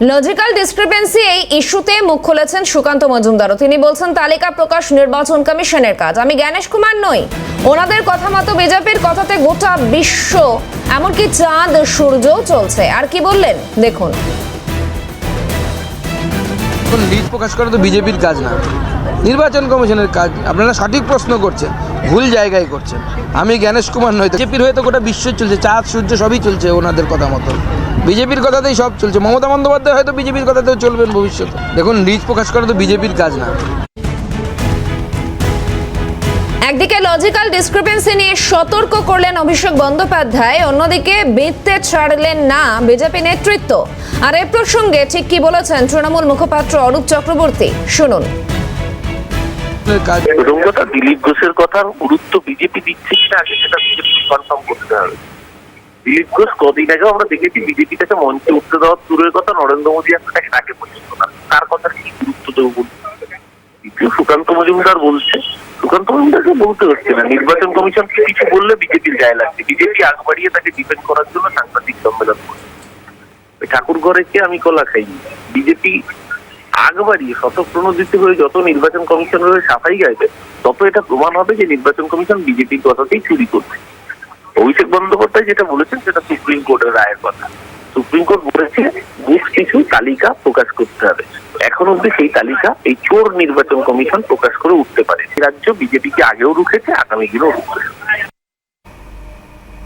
Logical discrepancy এই ইস্যুতে মুখ খুলেছেন সুকান্ত মজুমদারও। তিনি বলছেন, তালিকা প্রকাশ নির্বাচন কমিশনের কাজ। আমি জ্ঞানেশ কুমার নই। ওনাদের কথা মতো বিজেপির কথাতে গোটা বিশ্ব, এমনকি চাঁদ সূর্য চলছে। আর কি বললেন? দেখুন। প্রকাশ করা তো বিজেপির কাজ না। নির্বাচন কমিশনের কাজ, আপনারা সঠিক প্রশ্ন করছেন, ভুল জায়গায় করছেন। আমি জ্ঞানেশ কুমার নয়, বিজেপির হয়ে তো গোটা বিশ্ব চলছে, চাঁদ, সূর্য সবই চলছে ওনাদের কথা মতো বিজেপির কথাতেই সব চলছে, মমতা বন্দ্যোপাধ্যায় হয়তো বিজেপির কথাতেও চলবেন ভবিষ্যতে। দেখুন লিড প্রকাশ করা তো বিজেপির কাজ না। একদিকে লজিক্যাল ডিসক্রিপেন্সি নিয়ে সতর্ক করলেন অভিষেক বন্দ্যোপাধ্যায়, অন্যদিকে বেঁধতে ছাড়লেন না বিজেপি নেতৃত্ব। আর এ প্রসঙ্গে ঠিক কি বলেছেন তৃণমূল মুখপাত্র অরূপ চক্রবর্তী? শুনুন। কাজ? প্রথম কথা দিলীপ ঘোষের কথার গুরুত্ব বিজেপি দিচ্ছে কিনা আগে সেটা বিজেপি কনফার্ম করতে হবে। দিলীপ ঘোষ কদিন আগে আমরা দেখেছি বিজেপি থেকে মঞ্চে উঠতে দেওয়ার দূরের কথা নরেন্দ্র মোদী একটা তাকে পর্যন্ত না। তার কথা কি গুরুত্ব দেবো? দ্বিতীয় সুকান্ত মজুমদার বলছে, সুকান্ত মজুমদারকে বলতে হচ্ছে না। নির্বাচন কমিশন কিছু বললে বিজেপির গায়ে লাগছে বিজেপি আগ বাড়িয়ে তাকে ডিপেন্ড করার জন্য সাংবাদিক সম্মেলন করছে। ঠাকুর ঘরেকে আমি কলা খাইনি? বিজেপি আগ বাড়িয়ে শতপ্রণোদিত হয়ে যত নির্বাচন কমিশনের হয়ে সাফাই গাইবে, তত এটা প্রমাণ হবে যে নির্বাচন কমিশন বিজেপির কথাতেই চুরি করছে। অভিষেক বন্দ্যোপাধ্যায় যেটা বলেছেন, সেটা সুপ্রিম কোর্টের রায়ের কথা। সুপ্রিম কোর্ট বলেছে, বেশ কিছু তালিকা প্রকাশ করতে হবে। এখন অব্দি সেই তালিকা, এই চোর নির্বাচন কমিশন প্রকাশ করে উঠতে পারে রাজ্য বিজেপিকে আগেও রুখেছে আগামী দিনেও রুখবে।